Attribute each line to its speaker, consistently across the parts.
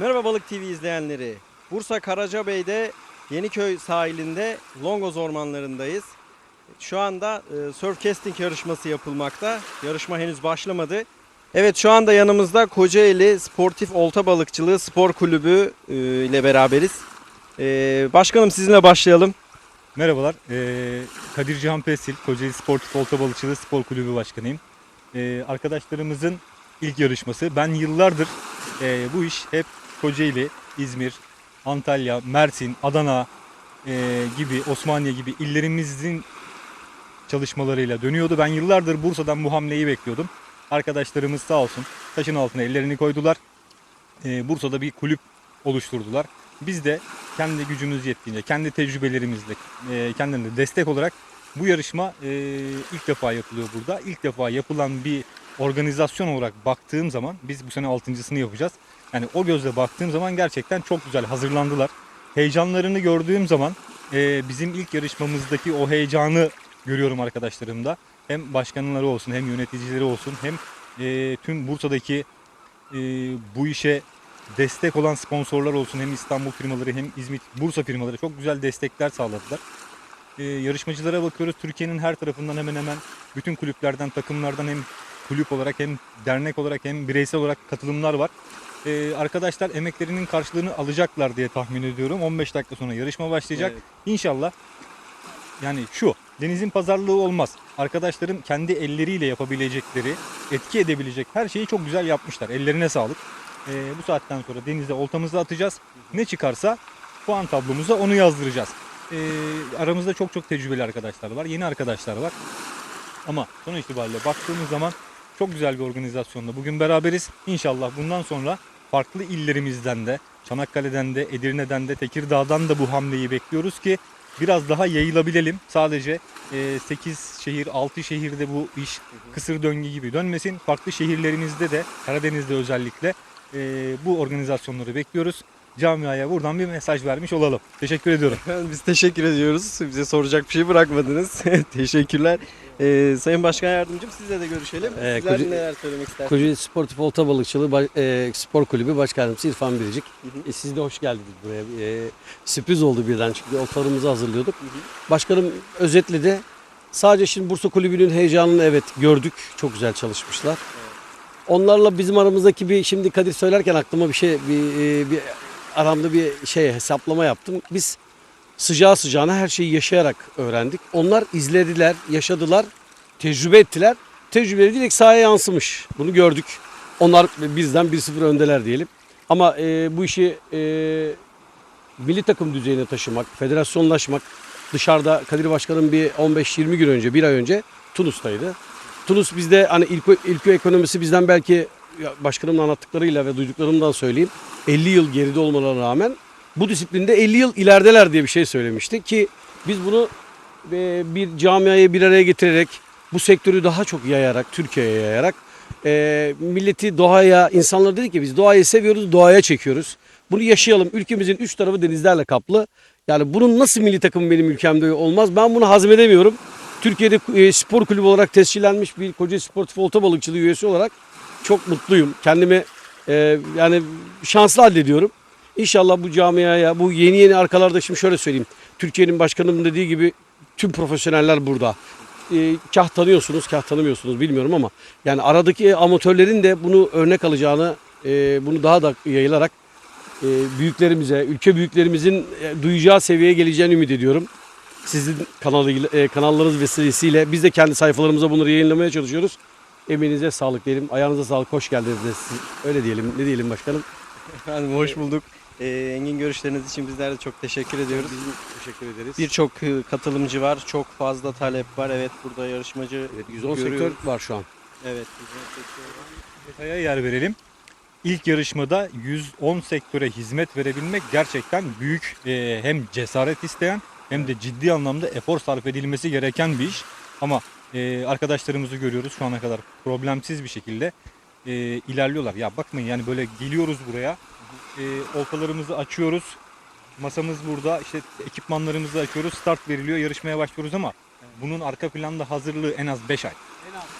Speaker 1: Merhaba Balık TV izleyenleri. Bursa Karacabey'de Yeniköy sahilinde Longoz ormanlarındayız. Şu anda e, surf casting yarışması yapılmakta. Yarışma henüz başlamadı. Evet şu anda yanımızda Kocaeli Sportif Olta Balıkçılığı Spor Kulübü e, ile beraberiz. E, başkanım sizinle başlayalım.
Speaker 2: Merhabalar, ee, Kadir Cihan Pesil, Kocaeli Sportif Olta Balıkçılığı Spor Kulübü Başkanıyım. Ee, arkadaşlarımızın ilk yarışması. Ben yıllardır ee, bu iş hep Kocaeli, İzmir, Antalya, Mersin, Adana ee, gibi, Osmaniye gibi illerimizin çalışmalarıyla dönüyordu. Ben yıllardır Bursa'dan bu hamleyi bekliyordum. Arkadaşlarımız sağ olsun taşın altına ellerini koydular. Ee, Bursa'da bir kulüp oluşturdular. Biz de kendi gücümüz yettiğince, kendi tecrübelerimizle e, kendilerine destek olarak bu yarışma e, ilk defa yapılıyor burada. İlk defa yapılan bir organizasyon olarak baktığım zaman biz bu sene altıncısını yapacağız. Yani o gözle baktığım zaman gerçekten çok güzel hazırlandılar. Heyecanlarını gördüğüm zaman e, bizim ilk yarışmamızdaki o heyecanı görüyorum arkadaşlarımda. Hem başkanları olsun hem yöneticileri olsun hem e, tüm Bursa'daki e, bu işe destek olan sponsorlar olsun hem İstanbul firmaları hem İzmit Bursa firmaları çok güzel destekler sağladılar. Ee, yarışmacılara bakıyoruz Türkiye'nin her tarafından hemen hemen bütün kulüplerden takımlardan hem kulüp olarak hem dernek olarak hem bireysel olarak katılımlar var. Ee, arkadaşlar emeklerinin karşılığını alacaklar diye tahmin ediyorum. 15 dakika sonra yarışma başlayacak.
Speaker 1: Evet.
Speaker 2: İnşallah yani şu denizin pazarlığı olmaz. Arkadaşlarım kendi elleriyle yapabilecekleri, etki edebilecek her şeyi çok güzel yapmışlar. Ellerine sağlık. Ee, bu saatten sonra denize oltamızı atacağız. Ne çıkarsa puan tablomuza onu yazdıracağız. Ee, aramızda çok çok tecrübeli arkadaşlar var. Yeni arkadaşlar var. Ama sonuç itibariyle baktığımız zaman çok güzel bir organizasyonda bugün beraberiz. İnşallah bundan sonra farklı illerimizden de, Çanakkale'den de, Edirne'den de, Tekirdağ'dan da bu hamleyi bekliyoruz ki biraz daha yayılabilelim. Sadece 8 şehir, 6 şehirde bu iş kısır döngü gibi dönmesin. Farklı şehirlerimizde de, Karadeniz'de özellikle e, bu organizasyonları bekliyoruz. Camiaya buradan bir mesaj vermiş olalım. Teşekkür ediyorum.
Speaker 1: Biz teşekkür ediyoruz. Bize soracak bir şey bırakmadınız. Teşekkürler. E, Sayın Başkan Yardımcım sizle de görüşelim.
Speaker 3: Ee,
Speaker 1: Sizler
Speaker 3: Koca-
Speaker 1: neler söylemek istersiniz?
Speaker 3: Kocaeli Sportif Olta Balıkçılığı Ba- e, Spor Kulübü Başkanımız İrfan Biricik.
Speaker 1: Hı hı.
Speaker 3: E, siz de hoş geldiniz buraya. E, sürpriz oldu birden çünkü oltalarımızı hazırlıyorduk. Başkanım özetledi. Sadece şimdi Bursa Kulübü'nün heyecanını evet gördük. Çok güzel çalışmışlar. Onlarla bizim aramızdaki bir şimdi Kadir söylerken aklıma bir şey bir, e, bir aramda bir şey hesaplama yaptım. Biz sıcağı sıcağına her şeyi yaşayarak öğrendik. Onlar izlediler, yaşadılar, tecrübe ettiler. Tecrübeleri direkt sahaya yansımış. Bunu gördük. Onlar bizden 1-0 öndeler diyelim. Ama e, bu işi e, milli takım düzeyine taşımak, federasyonlaşmak, dışarıda Kadir Başkan'ın bir 15-20 gün önce, bir ay önce Tunus'taydı. Tunus bizde hani ilk, ilk ekonomisi bizden belki başkanımın anlattıklarıyla ve duyduklarımdan söyleyeyim 50 yıl geride olmalarına rağmen bu disiplinde 50 yıl ilerideler diye bir şey söylemişti ki biz bunu e, bir camiaya bir araya getirerek bu sektörü daha çok yayarak Türkiye'ye yayarak e, milleti doğaya insanlar dedik ki biz doğayı seviyoruz doğaya çekiyoruz. Bunu yaşayalım. Ülkemizin üç tarafı denizlerle kaplı. Yani bunun nasıl milli takım benim ülkemde olmaz? Ben bunu hazmedemiyorum. Türkiye'de e, spor kulübü olarak tescillenmiş bir Kocaeli Sportif Olta Balıkçılığı üyesi olarak çok mutluyum. Kendimi e, yani şanslı hallediyorum. İnşallah bu camiaya, bu yeni yeni arkalarda şimdi şöyle söyleyeyim. Türkiye'nin başkanının dediği gibi tüm profesyoneller burada. E, kah tanıyorsunuz, kah tanımıyorsunuz bilmiyorum ama yani aradaki amatörlerin de bunu örnek alacağını, e, bunu daha da yayılarak e, büyüklerimize, ülke büyüklerimizin e, duyacağı seviyeye geleceğini ümit ediyorum. Sizin kanalı, e, kanallarınız vesilesiyle biz de kendi sayfalarımıza bunları yayınlamaya çalışıyoruz. Emeğinize sağlık diyelim, ayağınıza sağlık, hoş geldiniz. de siz. Öyle diyelim, ne diyelim başkanım?
Speaker 1: Efendim hoş bulduk. E, engin görüşleriniz için bizler de çok teşekkür ediyoruz.
Speaker 3: Teşekkür ederiz.
Speaker 1: Birçok e, katılımcı var. Çok fazla talep var. Evet burada yarışmacı
Speaker 3: evet, 110 sektör var şu an.
Speaker 1: Evet. 110 sektör var.
Speaker 2: Detaya yer verelim. İlk yarışmada 110 sektöre hizmet verebilmek gerçekten büyük e, hem cesaret isteyen hem de ciddi anlamda efor sarf edilmesi gereken bir iş. Ama e, arkadaşlarımızı görüyoruz şu ana kadar problemsiz bir şekilde e, ilerliyorlar. Ya bakmayın yani böyle geliyoruz buraya, e, oltalarımızı açıyoruz, masamız burada, işte ekipmanlarımızı açıyoruz, start veriliyor, yarışmaya başlıyoruz ama bunun arka planda hazırlığı en az 5 ay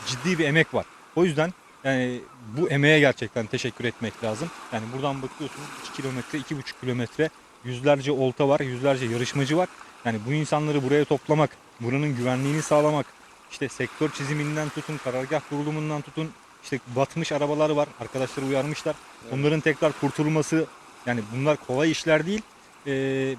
Speaker 2: ciddi bir emek var. O yüzden Yani bu emeğe gerçekten teşekkür etmek lazım. Yani buradan bakıyorsunuz 2 kilometre, 2,5 kilometre yüzlerce olta var, yüzlerce yarışmacı var. Yani bu insanları buraya toplamak, buranın güvenliğini sağlamak, işte sektör çiziminden tutun, karargah kurulumundan tutun, işte batmış arabalar var, arkadaşları uyarmışlar. Bunların tekrar kurtulması, yani bunlar kolay işler değil Ee,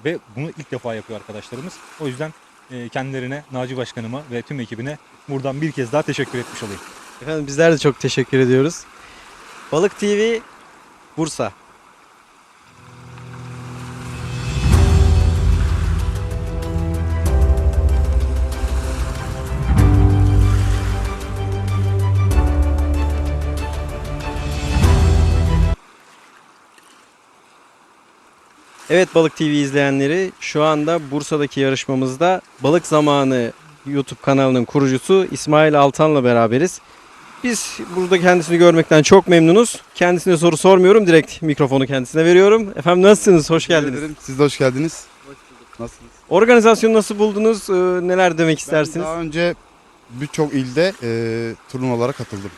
Speaker 2: ve bunu ilk defa yapıyor arkadaşlarımız. O yüzden e, kendilerine, Naci Başkanıma ve tüm ekibine buradan bir kez daha teşekkür etmiş olayım.
Speaker 1: Efendim bizler de çok teşekkür ediyoruz. Balık TV Bursa. Evet Balık TV izleyenleri şu anda Bursa'daki yarışmamızda Balık Zamanı YouTube kanalının kurucusu İsmail Altan'la beraberiz. Biz burada kendisini görmekten çok memnunuz. Kendisine soru sormuyorum. Direkt mikrofonu kendisine veriyorum. Efendim nasılsınız? Hoş geldiniz.
Speaker 4: ederim. Siz de hoş geldiniz. Nasılsınız?
Speaker 1: Organizasyonu nasıl buldunuz? Ee, neler demek
Speaker 4: Ben
Speaker 1: istersiniz?
Speaker 4: daha önce birçok ilde e, turnuvalara katıldım.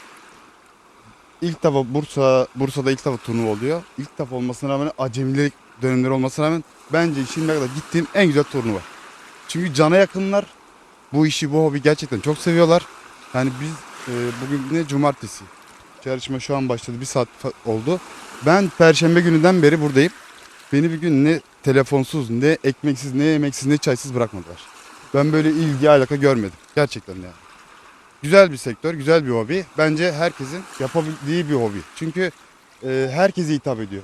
Speaker 4: İlk defa Bursa Bursa'da ilk defa turnuva oluyor. İlk defa olmasına rağmen acemilik dönemleri olmasına rağmen bence şimdiye kadar gittiğim en güzel turnuva. Çünkü cana yakınlar bu işi bu hobi gerçekten çok seviyorlar. Yani biz e, bugün ne cumartesi. Yarışma şu an başladı bir saat oldu. Ben perşembe gününden beri buradayım. Beni bir gün ne telefonsuz, ne ekmeksiz, ne yemeksiz, ne çaysız bırakmadılar. Ben böyle ilgi alaka görmedim. Gerçekten yani. Güzel bir sektör, güzel bir hobi. Bence herkesin yapabildiği bir hobi. Çünkü e, herkese hitap ediyor.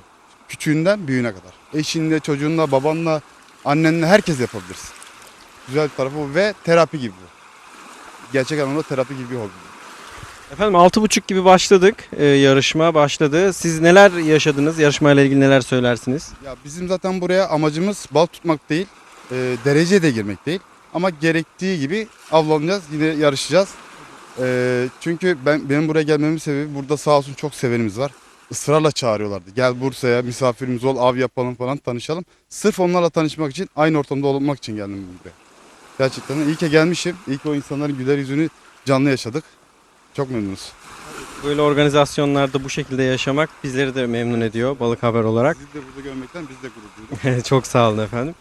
Speaker 4: Küçüğünden büyüğüne kadar. Eşinle, çocuğunla, babanla, annenle herkes yapabilirsin. Güzel bir tarafı bu ve terapi gibi bu. Gerçek anlamda terapi gibi bir hobi.
Speaker 1: Efendim 6.30 gibi başladık. Ee, yarışma başladı. Siz neler yaşadınız? Yarışmayla ilgili neler söylersiniz?
Speaker 4: Ya bizim zaten buraya amacımız bal tutmak değil, e, dereceye de girmek değil. Ama gerektiği gibi avlanacağız, yine yarışacağız. E, çünkü ben benim buraya gelmemin sebebi burada sağ olsun çok sevenimiz var. Israrla çağırıyorlardı. Gel Bursa'ya misafirimiz ol, av yapalım falan tanışalım. Sırf onlarla tanışmak için, aynı ortamda olmak için geldim buraya. Gerçekten iyi ki gelmişim. İyi ki o insanların güler yüzünü canlı yaşadık. Çok memnunuz.
Speaker 1: Böyle organizasyonlarda bu şekilde yaşamak bizleri de memnun ediyor balık haber olarak.
Speaker 4: Sizi de burada görmekten biz de gurur duyduk.
Speaker 1: Çok sağ olun efendim.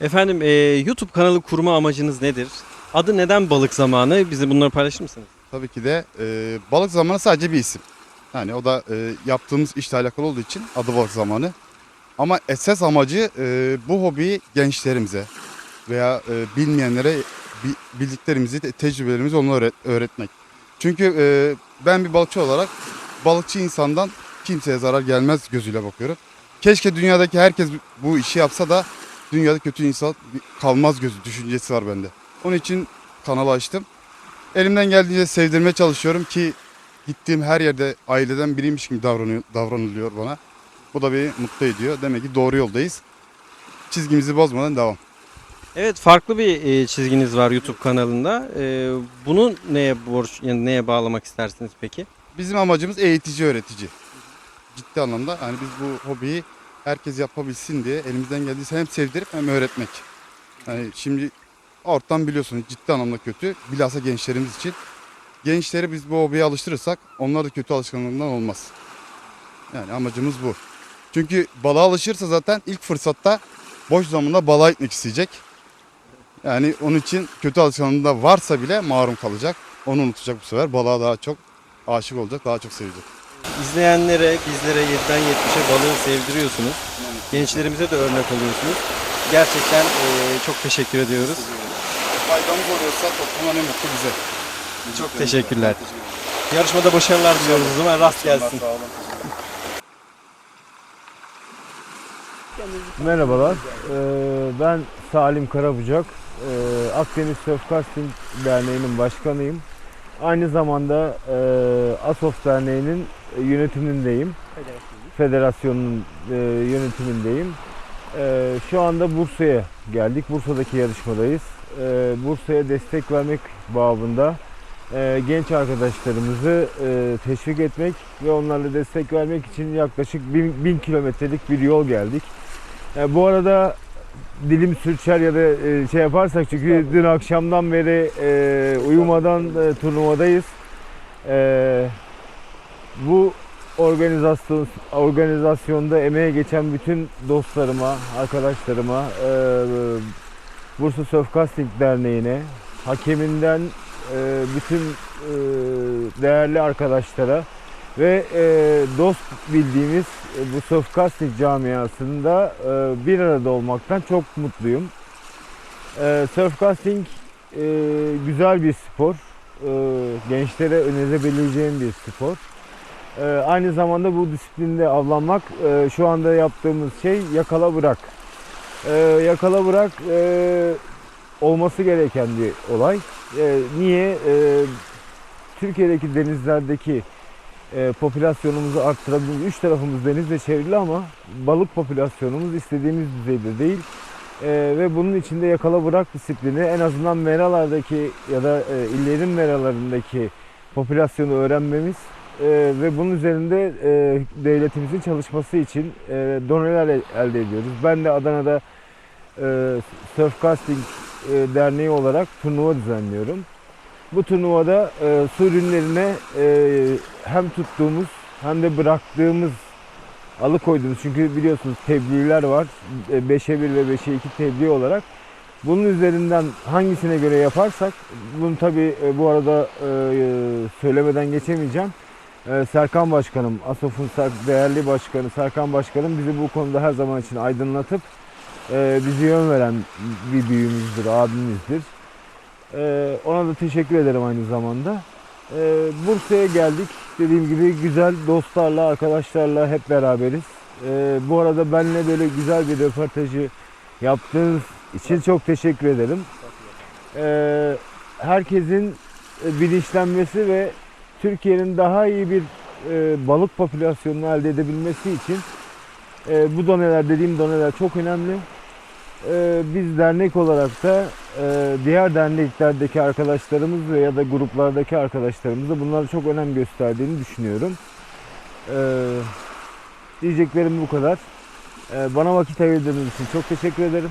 Speaker 1: Efendim e, YouTube kanalı kurma amacınız nedir? Adı neden balık zamanı? Bize bunları paylaşır mısınız?
Speaker 4: Tabii ki de e, balık zamanı sadece bir isim. Yani o da e, yaptığımız işle alakalı olduğu için adı balık zamanı. Ama esas amacı e, bu hobiyi gençlerimize veya e, bilmeyenlere bi- bildiklerimizi, te- tecrübelerimizi onlara öğret- öğretmek. Çünkü e, ben bir balıkçı olarak balıkçı insandan kimseye zarar gelmez gözüyle bakıyorum. Keşke dünyadaki herkes bu işi yapsa da dünyada kötü insan kalmaz gözü düşüncesi var bende. Onun için kanalı açtım. Elimden geldiğince sevdirmeye çalışıyorum ki gittiğim her yerde aileden biriymiş gibi davranılıyor bana. Bu da beni mutlu ediyor. Demek ki doğru yoldayız. Çizgimizi bozmadan devam.
Speaker 1: Evet farklı bir e, çizginiz var YouTube kanalında. E, bunu neye borç yani neye bağlamak istersiniz peki?
Speaker 4: Bizim amacımız eğitici, öğretici. Ciddi anlamda yani biz bu hobiyi herkes yapabilsin diye elimizden geldiyse hem sevdirip hem öğretmek. Yani şimdi ortam biliyorsunuz ciddi anlamda kötü. Bilhassa gençlerimiz için. Gençleri biz bu hobiye alıştırırsak onlar da kötü alışkanlığından olmaz. Yani amacımız bu. Çünkü balığa alışırsa zaten ilk fırsatta boş zamanda balığa gitmek isteyecek. Yani onun için kötü alışkanlığında varsa bile mahrum kalacak. Onu unutacak bu sefer. Balığa daha çok aşık olacak, daha çok sevecek.
Speaker 1: İzleyenlere, bizlere 7'den 70'e balığı sevdiriyorsunuz. Gençlerimize de örnek oluyorsunuz. Gerçekten e, çok teşekkür ediyoruz.
Speaker 4: Faydamız oluyorsa topluma ne mutlu bize.
Speaker 1: Çok teşekkürler. Yarışmada başarılar diliyoruz o zaman rast gelsin.
Speaker 4: Sağ olun.
Speaker 5: Merhabalar, Ee, ben Salim Karabucak, Ee, Akdeniz Surf Casting Derneği'nin başkanıyım. Aynı zamanda e, ASOS Derneği'nin yönetimindeyim. Federasyonun e, yönetimindeyim. Ee, Şu anda Bursa'ya geldik, Bursa'daki yarışmadayız. Ee, Bursa'ya destek vermek babında e, genç arkadaşlarımızı e, teşvik etmek ve onlarla destek vermek için yaklaşık 1000 bin kilometrelik bir yol geldik. E, bu arada dilim sürçer ya da e, şey yaparsak çünkü dün akşamdan beri e, uyumadan e, turnuvadayız. E, bu organizasyon organizasyonda emeğe geçen bütün dostlarıma, arkadaşlarıma, e, Bursa Surf Casting Derneği'ne, hakeminden bütün e, değerli arkadaşlara ve e, dost bildiğimiz e, bu surf casting camiasında e, bir arada olmaktan çok mutluyum. E, surf casting e, güzel bir spor. E, gençlere önerebileceğim bir spor. E, aynı zamanda bu disiplinde avlanmak e, şu anda yaptığımız şey yakala bırak. E, yakala bırak e, olması gereken bir olay. E, niye? E, Türkiye'deki denizlerdeki e, popülasyonumuzu arttırabiliriz. Üç tarafımız denizle çevrili ama balık popülasyonumuz istediğimiz düzeyde değil. E, ve bunun içinde yakala bırak disiplini en azından meralardaki ya da e, illerin meralarındaki popülasyonu öğrenmemiz e, ve bunun üzerinde e, devletimizin çalışması için e, doneler el- elde ediyoruz. Ben de Adana'da e, Surf Casting e, Derneği olarak turnuva düzenliyorum. Bu turnuvada e, su ürünlerine e, hem tuttuğumuz hem de bıraktığımız alıkoyduğumuz çünkü biliyorsunuz tebliğler var. 5'e 1 ve 5'e 2 tebliğ olarak. Bunun üzerinden hangisine göre yaparsak bunu tabi bu arada e, söylemeden geçemeyeceğim. E, Serkan Başkanım, ASOF'un değerli başkanı Serkan Başkanım bizi bu konuda her zaman için aydınlatıp e, bizi yön veren bir büyüğümüzdür, abimizdir. Ee, ona da teşekkür ederim aynı zamanda. Ee, Bursa'ya geldik. Dediğim gibi güzel dostlarla, arkadaşlarla hep beraberiz. Ee, bu arada benimle böyle güzel bir röportajı yaptığınız için çok teşekkür ederim. Ee, herkesin e, bilinçlenmesi ve Türkiye'nin daha iyi bir e, balık popülasyonunu elde edebilmesi için e, bu doneler dediğim doneler çok önemli. Ee, biz dernek olarak da e, diğer derneklerdeki arkadaşlarımız ve ya da gruplardaki arkadaşlarımıza bunlara çok önem gösterdiğini düşünüyorum. Ee, diyeceklerim bu kadar. Ee, bana vakit ayırdığınız için çok teşekkür ederim.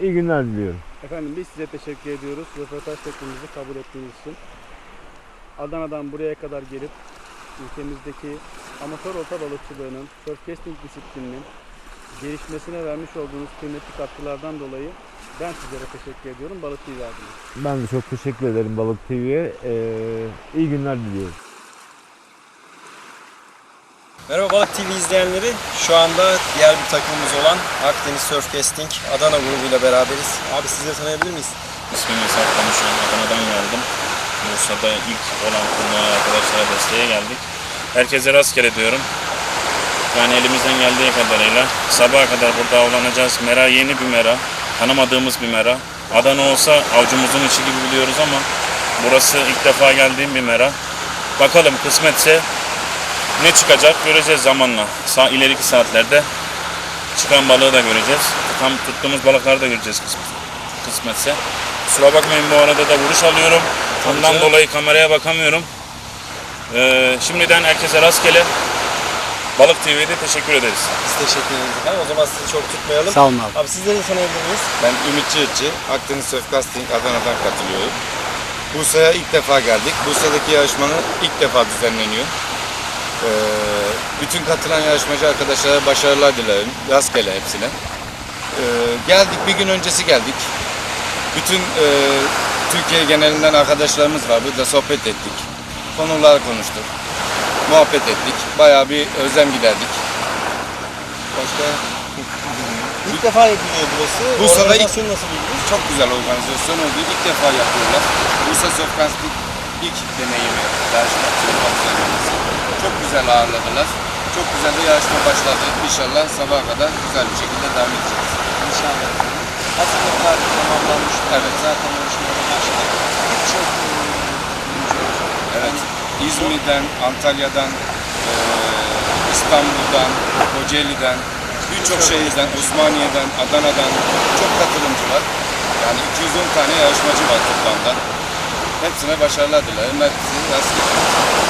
Speaker 5: İyi günler diliyorum.
Speaker 6: Efendim biz size teşekkür ediyoruz. Röportaj teklifimizi kabul ettiğiniz için. Adana'dan buraya kadar gelip ülkemizdeki amatör olta balıkçılığının, surfcasting disiplininin gelişmesine vermiş olduğunuz kıymetli katkılardan dolayı ben sizlere teşekkür ediyorum Balık TV adına.
Speaker 5: Ben de çok teşekkür ederim Balık TV'ye. Ee, iyi günler diliyorum.
Speaker 1: Merhaba Balık TV izleyenleri. Şu anda diğer bir takımımız olan Akdeniz Surf Casting Adana grubuyla beraberiz. Abi sizleri tanıyabilir miyiz?
Speaker 7: İsmim Esat Konuşan. Adana'dan geldim. Bursa'da ilk olan turnuvaya arkadaşlara desteğe geldik. Herkese rastgele diyorum. Yani elimizden geldiği kadarıyla sabaha kadar burada avlanacağız. Mera yeni bir mera. Tanımadığımız bir mera. Adana olsa avucumuzun içi gibi biliyoruz ama burası ilk defa geldiğim bir mera. Bakalım kısmetse ne çıkacak göreceğiz zamanla. Sa ileriki saatlerde çıkan balığı da göreceğiz. Tam tuttuğumuz balıkları da göreceğiz kısmet, kısmetse. Kusura bakmayın bu arada da vuruş alıyorum. Ondan dolayı kameraya bakamıyorum. Ee, şimdiden herkese rastgele. Balık TV'de teşekkür ederiz.
Speaker 1: Biz teşekkür ederiz efendim. O zaman sizi çok tutmayalım.
Speaker 3: Sağ olun abi.
Speaker 1: Abi sizleri de tanıyabilir miyiz?
Speaker 8: Ben Ümit Çığırtçı, Akdeniz Surf Casting Adana'dan katılıyorum. Bursa'ya ilk defa geldik. Bursa'daki yarışmanın ilk defa düzenleniyor. Ee, bütün katılan yarışmacı arkadaşlara başarılar dilerim. Rastgele hepsine. Ee, geldik, bir gün öncesi geldik. Bütün e, Türkiye genelinden arkadaşlarımız var. Burada sohbet ettik. Konular konuştuk. Muhabbet ettik. Bayağı bir özlem giderdik. Başka
Speaker 1: İlk defa yapılıyor burası.
Speaker 8: Bursa'da ilk-
Speaker 1: nasıl buldunuz?
Speaker 8: Çok güzel organizasyon oldu. İlk defa yapıyorlar. Bursa Surf Casting ilk deneyimi yarışma turnuva düzenlemesi. Çok güzel ağırladılar. Çok güzel de yarışma başladı. İnşallah sabaha kadar güzel bir şekilde devam edeceğiz.
Speaker 1: İnşallah. Hazırlıklar tamamlanmış.
Speaker 8: Evet.
Speaker 1: Zaten yarışmaya başladık. Birçok e,
Speaker 8: Evet. İzmir'den, Antalya'dan, eee, İstanbul'dan, Kocaeli'den, birçok şehirden, Osmaniye'den, Adana'dan çok katılımcı var. Yani 210 tane yarışmacı var toplamda. Hepsine başarılar dilerim. Hepsi rastgele.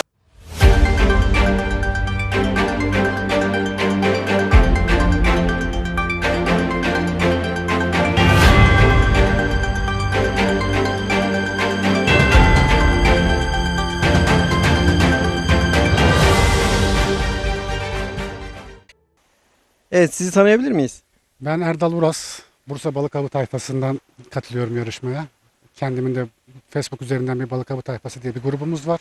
Speaker 1: Evet sizi tanıyabilir miyiz?
Speaker 9: Ben Erdal Uras, Bursa Balık Avı tayfasından katılıyorum yarışmaya. Kendimin de Facebook üzerinden bir balık avı tayfası diye bir grubumuz var.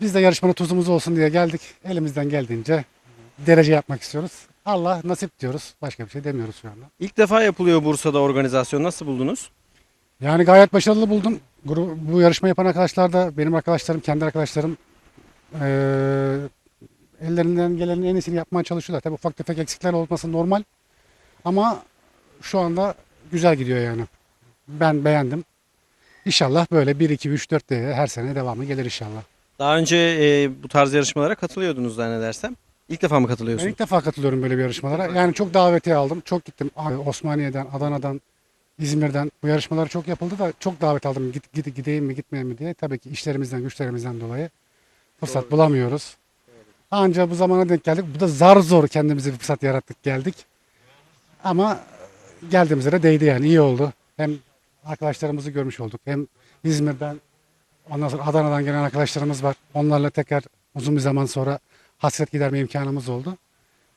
Speaker 9: Biz de yarışmanın tuzumuz olsun diye geldik. Elimizden geldiğince derece yapmak istiyoruz. Allah nasip diyoruz. Başka bir şey demiyoruz şu anda.
Speaker 1: İlk defa yapılıyor Bursa'da organizasyon. Nasıl buldunuz?
Speaker 9: Yani gayet başarılı buldum. Bu yarışma yapan arkadaşlar da benim arkadaşlarım, kendi arkadaşlarım eee, ellerinden gelenin en iyisini yapmaya çalışıyorlar. Tabii ufak tefek eksikler olması normal. Ama şu anda güzel gidiyor yani. Ben beğendim. İnşallah böyle 1, 2, 3, 4 diye her sene devamı gelir inşallah.
Speaker 1: Daha önce e, bu tarz yarışmalara katılıyordunuz zannedersem. İlk defa mı
Speaker 9: Ben
Speaker 1: katılıyorsunuz?
Speaker 9: ilk defa katılıyorum böyle bir yarışmalara. Yani çok davetiye aldım. Çok gittim. Osmaniye'den, Adana'dan, İzmir'den bu yarışmalar çok yapıldı da çok davet aldım. Git, gid- gideyim mi gitmeyeyim mi diye. Tabii ki işlerimizden, güçlerimizden dolayı fırsat bulamıyoruz. Ancak bu zamana denk geldik. Bu da zar zor kendimize bir fırsat yarattık geldik. Ama geldiğimize de değdi yani iyi oldu. Hem arkadaşlarımızı görmüş olduk. Hem İzmir'den ondan sonra Adana'dan gelen arkadaşlarımız var. Onlarla tekrar uzun bir zaman sonra hasret giderme imkanımız oldu.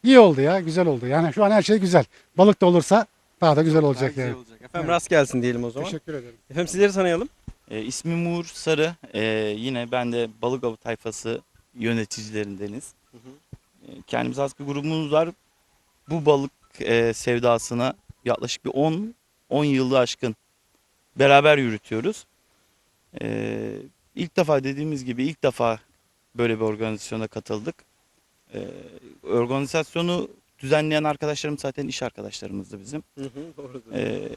Speaker 9: İyi oldu ya, güzel oldu. Yani şu an her şey güzel. Balık da olursa daha da güzel olacak
Speaker 1: Güzel
Speaker 9: yani.
Speaker 1: olacak. Efendim rast gelsin diyelim o zaman.
Speaker 9: Teşekkür ederim.
Speaker 1: Efendim sizleri tanıyalım.
Speaker 10: E, ismim Uğur Sarı. E, yine ben de balık avı tayfası yöneticilerindeniz. E, kendimize has bir grubumuz var. Bu balık e, sevdasına yaklaşık bir 10 10 yılı aşkın beraber yürütüyoruz. E, ilk defa dediğimiz gibi ilk defa böyle bir organizasyona katıldık. E, organizasyonu düzenleyen arkadaşlarım zaten iş arkadaşlarımızdı bizim. Ee,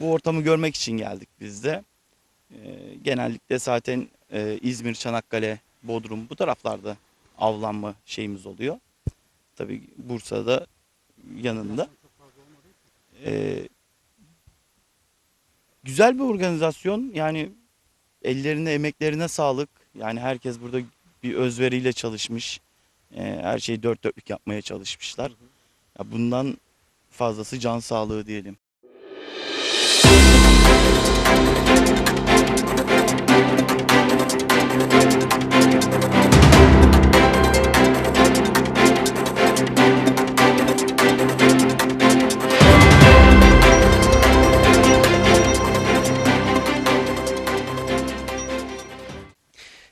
Speaker 10: bu ortamı görmek için geldik biz de. Ee, genellikle zaten e, İzmir, Çanakkale, Bodrum bu taraflarda avlanma şeyimiz oluyor. Tabii Bursa'da yanında. Ee, güzel bir organizasyon. Yani ellerine, emeklerine sağlık. Yani herkes burada bir özveriyle çalışmış. Ee, her şeyi dört dörtlük yapmaya çalışmışlar. Ya bundan fazlası can sağlığı diyelim.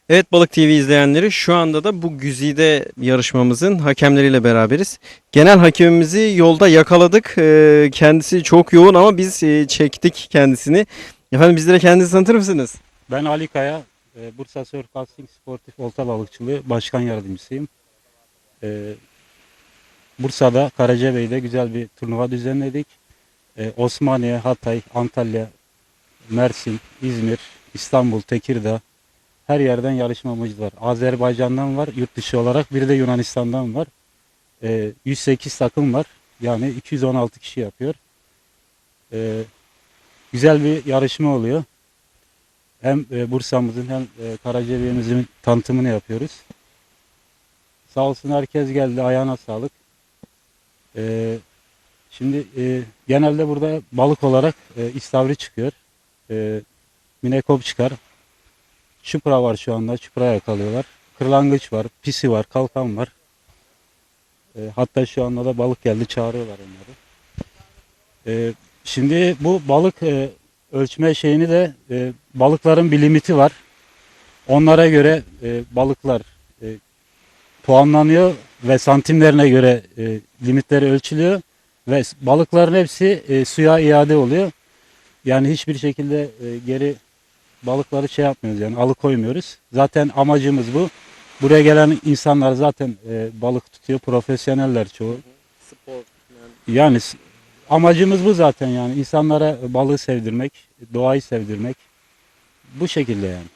Speaker 1: Evet Balık TV izleyenleri şu anda da bu güzide yarışmamızın hakemleriyle beraberiz. Genel hakemimizi yolda yakaladık. Ee, Kendisi çok yoğun ama biz e, çektik kendisini. Efendim bizlere kendinizi tanıtır mısınız?
Speaker 11: Ben Ali Kaya, Bursa Surf Casting Sportif Olta Balıkçılığı Başkan Yardımcısıyım. E, Bursa'da Karacabey'de güzel bir turnuva düzenledik. E, Osmaniye, Hatay, Antalya, Mersin, İzmir, İstanbul, Tekirdağ her yerden yarışmamız var. Azerbaycan'dan var yurt dışı olarak bir de Yunanistan'dan var. E, 108 takım var. Yani 216 kişi yapıyor. Güzel bir yarışma oluyor hem e, Bursa'mızın hem e, Karacabey'imizin tanıtımını yapıyoruz. Sağ olsun herkes geldi. Ayağına sağlık. E, şimdi e, genelde burada balık olarak e, istavri çıkıyor. E, minekop çıkar. Çupra var şu anda. Çupra yakalıyorlar. Kırlangıç var. Pisi var. Kalkan var. E, hatta şu anda da balık geldi. Çağırıyorlar onları. E, şimdi bu balık e, ölçme şeyini de e, balıkların bir limiti var. Onlara göre e, balıklar e, puanlanıyor ve santimlerine göre e, limitleri ölçülüyor ve balıkların hepsi e, suya iade oluyor. Yani hiçbir şekilde e, geri balıkları şey yapmıyoruz yani alıkoymuyoruz. Zaten amacımız bu. Buraya gelen insanlar zaten e, balık tutuyor. Profesyoneller çoğu. Yani amacımız bu zaten yani insanlara balığı sevdirmek, doğayı sevdirmek. Bu şekilde yani.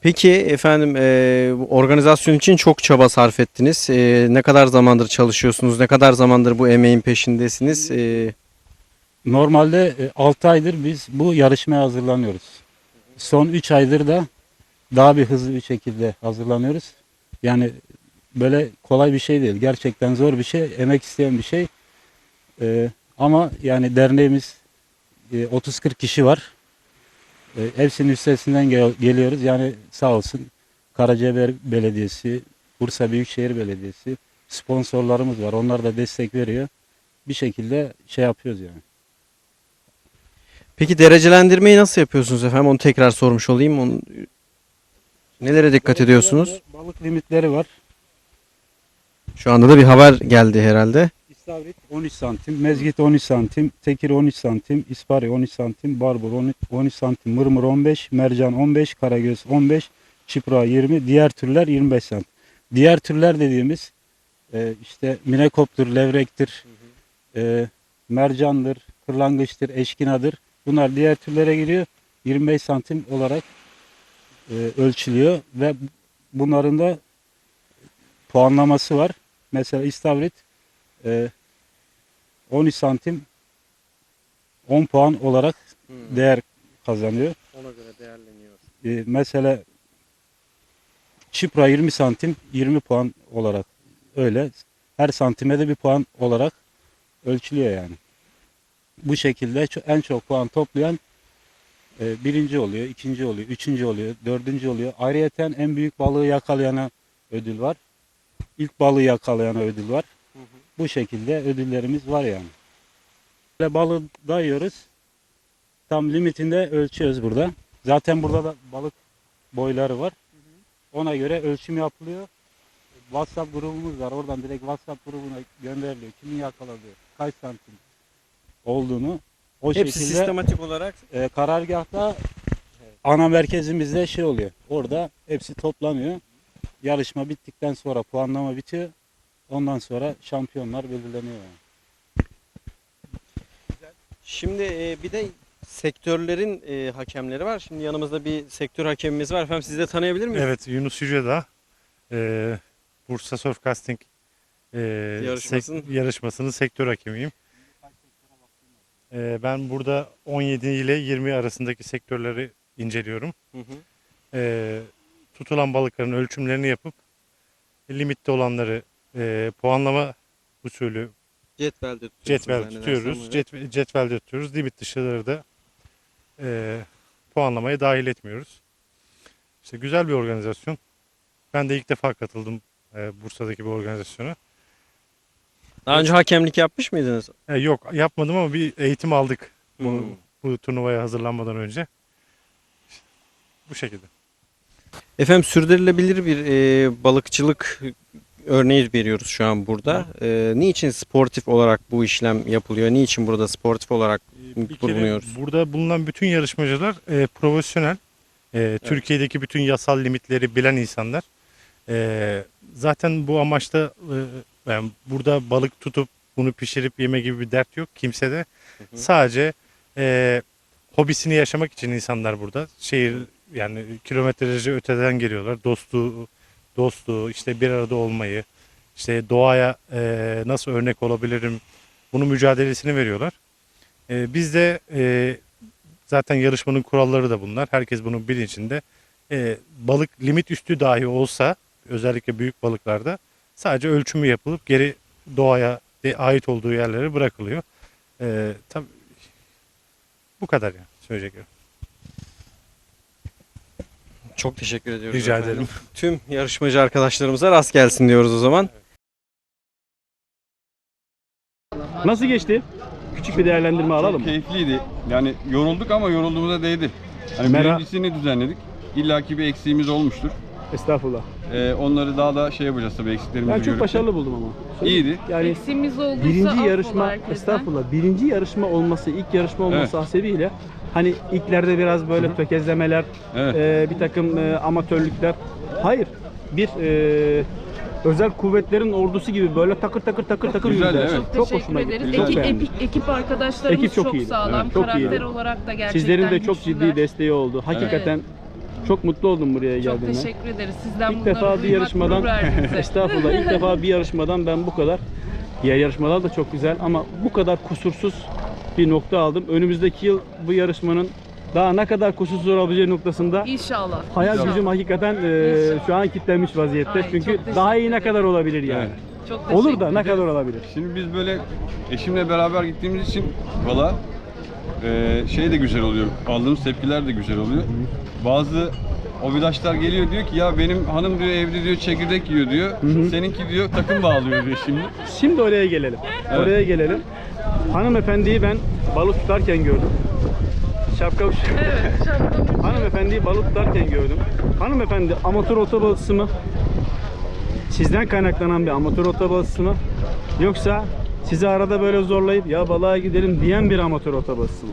Speaker 1: Peki efendim e, organizasyon için çok çaba sarf ettiniz. E, ne kadar zamandır çalışıyorsunuz? Ne kadar zamandır bu emeğin peşindesiniz? E,
Speaker 11: Normalde 6 aydır biz bu yarışmaya hazırlanıyoruz. Son 3 aydır da daha bir hızlı bir şekilde hazırlanıyoruz. Yani böyle kolay bir şey değil. Gerçekten zor bir şey, emek isteyen bir şey. Ee, ama yani derneğimiz e, 30-40 kişi var. E, hepsinin üstesinden gel- geliyoruz. Yani sağ olsun Karacabey Belediyesi, Bursa Büyükşehir Belediyesi, sponsorlarımız var. Onlar da destek veriyor. Bir şekilde şey yapıyoruz yani.
Speaker 1: Peki derecelendirmeyi nasıl yapıyorsunuz efendim? Onu tekrar sormuş olayım. Onu... Nelere dikkat ediyorsunuz?
Speaker 11: Balık limitleri var.
Speaker 1: Şu anda da bir haber geldi herhalde.
Speaker 11: İstavrit 13 santim, mezgit 13 santim, tekir 13 santim, ispari 13 santim, barbur 13, 13 santim, mırmır 15, mercan 15, karagöz 15, çipra 20, diğer türler 25 santim. Diğer türler dediğimiz e, işte minekoptur, levrektir, e, mercandır, kırlangıçtır, eşkinadır. Bunlar diğer türlere giriyor. 25 santim olarak e, ölçülüyor ve bunların da puanlaması var. Mesela istavrit e, 13 santim 10 puan olarak değer kazanıyor.
Speaker 1: Ona göre değerleniyor.
Speaker 11: E, mesela Çipra 20 santim 20 puan olarak öyle. Her santime de bir puan olarak ölçülüyor yani. Bu şekilde en çok puan toplayan e, birinci oluyor, ikinci oluyor, üçüncü oluyor, dördüncü oluyor. Ayrıyeten en büyük balığı yakalayana ödül var. İlk balığı yakalayana ödül var. Bu şekilde ödüllerimiz var yani. Böyle balığı dayıyoruz. Tam limitinde ölçüyoruz burada. Zaten burada da balık boyları var. Ona göre ölçüm yapılıyor. WhatsApp grubumuz var. Oradan direkt WhatsApp grubuna gönderiliyor. Kimin yakaladığı, kaç santim olduğunu. O
Speaker 1: Hepsi
Speaker 11: şekilde
Speaker 1: sistematik olarak
Speaker 11: e, karargahta ana merkezimizde şey oluyor. Orada hepsi toplanıyor. Yarışma bittikten sonra puanlama bitiyor. Ondan sonra şampiyonlar belirleniyor. yani.
Speaker 1: Şimdi e, bir de sektörlerin e, hakemleri var. Şimdi yanımızda bir sektör hakemimiz var. Efendim sizi de tanıyabilir miyiz?
Speaker 12: Evet Yunus Yücedağ. Ee, Bursa Surf Casting ee,
Speaker 1: Yarışmasının-
Speaker 12: sek- yarışmasının sektör hakemiyim. Ee, ben burada 17 ile 20 arasındaki sektörleri inceliyorum.
Speaker 1: Hı hı.
Speaker 12: Ee, tutulan balıkların ölçümlerini yapıp limitte olanları ee, puanlama usulü
Speaker 1: Cetvelde tutuyorsunuz
Speaker 12: cetvel tutuyoruz. Cetve- cetvelde tutuyoruz. Limit dışıları da ee, puanlamaya dahil etmiyoruz. İşte güzel bir organizasyon. Ben de ilk defa katıldım ee, Bursa'daki bu organizasyona.
Speaker 1: Daha önce hakemlik yapmış mıydınız?
Speaker 12: E, yok yapmadım ama bir eğitim aldık bu,
Speaker 1: Hmm.
Speaker 12: bu turnuvaya hazırlanmadan önce. Bu şekilde.
Speaker 1: Efendim sürdürülebilir bir e, balıkçılık örneği veriyoruz şu an burada. E, niçin sportif olarak bu işlem yapılıyor? Niçin burada sportif olarak
Speaker 12: Bir kere
Speaker 1: bulunuyoruz?
Speaker 12: burada bulunan bütün yarışmacılar e, profesyonel. E, Türkiye'deki bütün yasal limitleri bilen insanlar. E, zaten bu amaçta e, yani burada balık tutup bunu pişirip yeme gibi bir dert yok kimsede. Sadece e, hobisini yaşamak için insanlar burada. Şehir yani kilometrelerce öteden geliyorlar. Dostluğu, dostluğu işte bir arada olmayı, işte doğaya e, nasıl örnek olabilirim bunun mücadelesini veriyorlar. E, biz de e, zaten yarışmanın kuralları da bunlar. Herkes bunun bilincinde. E, balık limit üstü dahi olsa özellikle büyük balıklarda sadece ölçümü yapılıp geri doğaya de ait olduğu yerlere bırakılıyor. E, tabii bu kadar yani söyleyeceklerim.
Speaker 1: Çok teşekkür ediyoruz.
Speaker 12: Rica
Speaker 1: efendim.
Speaker 12: ederim.
Speaker 1: Tüm yarışmacı arkadaşlarımıza rast gelsin diyoruz o zaman.
Speaker 6: Nasıl geçti? Küçük bir değerlendirme alalım. mı?
Speaker 13: Keyifliydi. Yani yorulduk ama yorulduğumuza değdi. Hani
Speaker 6: Mera-
Speaker 13: birincisini düzenledik. İlla ki bir eksiğimiz olmuştur.
Speaker 6: Estağfurullah.
Speaker 13: Ee, onları daha da şey yapacağız tabii eksiklerimizi
Speaker 6: Ben çok
Speaker 13: görüp de.
Speaker 6: başarılı buldum ama.
Speaker 13: İyiydi.
Speaker 6: Yani
Speaker 14: Eksiğimiz olduysa
Speaker 6: birinci
Speaker 14: affola
Speaker 6: yarışma
Speaker 14: herkesten.
Speaker 6: estağfurullah birinci yarışma olması ilk yarışma olması
Speaker 13: Evet.
Speaker 6: hasebiyle hani ilklerde biraz böyle tökezlemeler
Speaker 13: Evet.
Speaker 6: e, bir takım e, amatörlükler hayır bir e, özel kuvvetlerin ordusu gibi böyle takır takır takır takır
Speaker 13: Güzel,
Speaker 6: yürüdüler.
Speaker 13: evet.
Speaker 6: Çok
Speaker 14: Teşekkür
Speaker 6: hoşuma gitti.
Speaker 14: ederiz.
Speaker 6: Çok
Speaker 14: Ekip,
Speaker 6: beğendim.
Speaker 14: ekip, ekip arkadaşlarımız
Speaker 6: Ekip çok
Speaker 14: çok,
Speaker 6: iyiydi.
Speaker 14: sağlam.
Speaker 6: Evet, çok
Speaker 14: Karakter
Speaker 6: iyiydi.
Speaker 14: olarak da gerçekten
Speaker 6: Sizlerin de çok
Speaker 14: güçlüler.
Speaker 6: ciddi desteği oldu. Hakikaten çok mutlu oldum buraya
Speaker 14: Çok
Speaker 6: geldiğime.
Speaker 14: teşekkür ederiz. Sizden
Speaker 6: İlk
Speaker 14: bunları
Speaker 6: defa bir
Speaker 14: duymak
Speaker 6: yarışmadan
Speaker 14: gurur verdi bize.
Speaker 6: estağfurullah ilk defa bir yarışmadan ben bu kadar diğer yarışmalar da çok güzel ama bu kadar kusursuz bir nokta aldım. Önümüzdeki yıl bu yarışmanın daha ne kadar kusursuz olabileceği noktasında
Speaker 14: İnşallah.
Speaker 6: hayal
Speaker 14: İnşallah.
Speaker 6: gücüm hakikaten e,
Speaker 14: İnşallah.
Speaker 6: şu an kitlenmiş vaziyette.
Speaker 14: Ay,
Speaker 6: Çünkü
Speaker 14: çok
Speaker 6: daha iyi ne kadar olabilir yani.
Speaker 13: Evet.
Speaker 14: Çok teşekkür
Speaker 6: Olur da ne
Speaker 13: ederim.
Speaker 6: kadar olabilir?
Speaker 13: Şimdi biz böyle eşimle beraber gittiğimiz için valla e, şey de güzel oluyor. Aldığımız tepkiler de güzel oluyor. Bazı O vidaşlar geliyor diyor ki ya benim hanım diyor evde diyor çekirdek yiyor diyor. Seninki diyor takım bağlıyor diyor şimdi.
Speaker 6: Şimdi oraya gelelim.
Speaker 13: Evet.
Speaker 6: Oraya gelelim. Hanımefendiyi ben balık tutarken gördüm. Şapka Evet, Hanımefendiyi balık tutarken gördüm. Hanımefendi amatör otobalısı mı? Sizden kaynaklanan bir amatör otobalısı mı? Yoksa sizi arada böyle zorlayıp ya balığa gidelim diyen bir amatör otobalısı mı?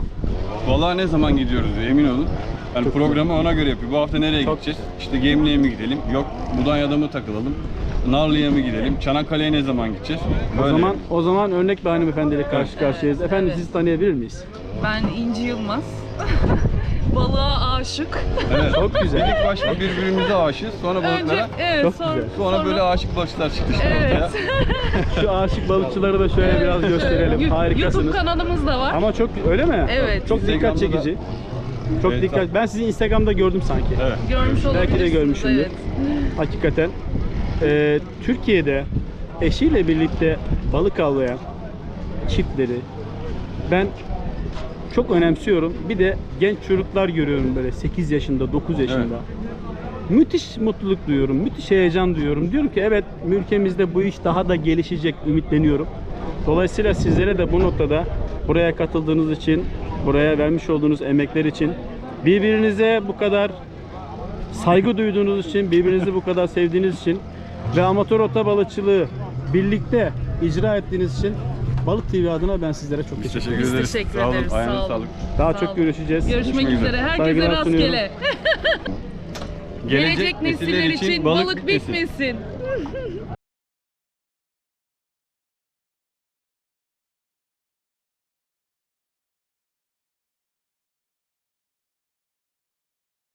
Speaker 13: Vallahi ne zaman gidiyoruz diyor emin olun. Yani programı ona göre yapıyor. Bu hafta nereye gideceğiz? İşte Gemli'ye mi gidelim? Yok Mudanya'da mı takılalım? Narlı'ya mı gidelim? Çanakkale'ye ne zaman gideceğiz?
Speaker 6: O
Speaker 13: Böyle.
Speaker 6: zaman o zaman örnek bir hanımefendiyle karşı karşıyayız. Efendim sizi tanıyabilir miyiz?
Speaker 14: Ben İnci Yılmaz. Balığa aşık.
Speaker 13: Evet.
Speaker 6: Çok güzel.
Speaker 13: İlk başta birbirimize aşığız. Sonra
Speaker 14: Önce
Speaker 13: balıklara.
Speaker 14: evet
Speaker 6: Çok
Speaker 14: sonra,
Speaker 6: güzel.
Speaker 13: Sonra böyle aşık balıkçılar çıktı işte
Speaker 14: Evet.
Speaker 6: Şu aşık balıkçıları da şöyle biraz gösterelim.
Speaker 14: Yu-
Speaker 6: Harikasınız.
Speaker 14: YouTube kanalımız da var.
Speaker 6: Ama çok öyle mi?
Speaker 14: Evet.
Speaker 6: Çok dikkat
Speaker 13: Instagram'da da-
Speaker 6: çekici. Çok
Speaker 13: Evet,
Speaker 6: dikkat. Ben sizi Instagram'da gördüm sanki.
Speaker 13: Evet.
Speaker 14: Görmüş olabilirsiniz.
Speaker 6: Belki de görmüşümdür.
Speaker 14: Evet.
Speaker 6: Hakikaten. Ee, Türkiye'de eşiyle birlikte balık avlayan çiftleri ben çok önemsiyorum. Bir de genç çocuklar görüyorum böyle 8 yaşında, 9 yaşında. Müthiş mutluluk duyuyorum, müthiş heyecan duyuyorum. Diyorum ki evet ülkemizde bu iş daha da gelişecek, ümitleniyorum. Dolayısıyla sizlere de bu noktada buraya katıldığınız için, buraya vermiş olduğunuz emekler için, birbirinize bu kadar saygı duyduğunuz için, birbirinizi bu kadar sevdiğiniz için ve amatör ota balıkçılığı birlikte icra ettiğiniz için Balık TV adına ben sizlere çok teşekkür ederim.
Speaker 13: Teşekkür
Speaker 14: Biz
Speaker 13: ederiz.
Speaker 14: teşekkür
Speaker 13: Sağ olun.
Speaker 14: ederiz,
Speaker 13: Ayağınıza
Speaker 14: sağ olun.
Speaker 13: sağlık.
Speaker 6: Daha
Speaker 14: Sağ
Speaker 6: çok
Speaker 14: olun.
Speaker 6: görüşeceğiz.
Speaker 14: Görüşmek üzere. Herkese
Speaker 6: Saygılar
Speaker 14: rastgele. Gelecek nesiller için balık bitmesin.